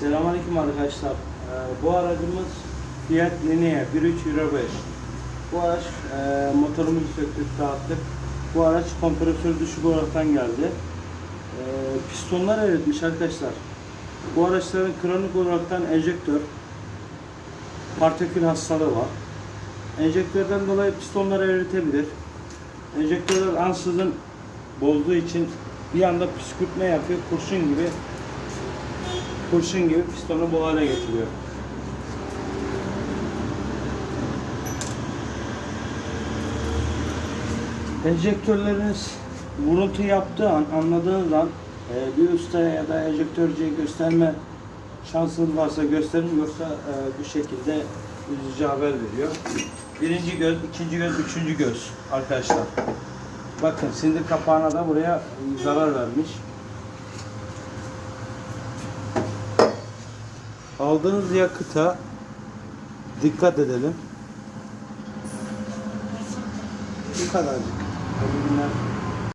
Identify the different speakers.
Speaker 1: Selamünaleyküm arkadaşlar. Ee, bu aracımız Fiat Linea 1.3 Euro 5. Bu araç e, motorumuzu söktük, dağıttık. Bu araç kompresör düşük olaraktan geldi. E, pistonlar eritmiş arkadaşlar. Bu araçların kronik olaraktan enjektör, partikül hastalığı var. Enjektörden dolayı pistonlar eritebilir. Enjektörler ansızın bozduğu için bir anda püskürtme yapıyor, kurşun gibi kurşun gibi pistonu bu hale getiriyor. Enjektörleriniz vuruntu yaptığı an, anladığınız an e, bir ustaya ya da enjektörcüye gösterme şansınız varsa gösterin yoksa e, bu şekilde üzücü haber veriyor. Birinci göz, ikinci göz, üçüncü göz arkadaşlar. Bakın sindir kapağına da buraya zarar vermiş. Aldığınız yakıta dikkat edelim. Bu kadarcık. Günler.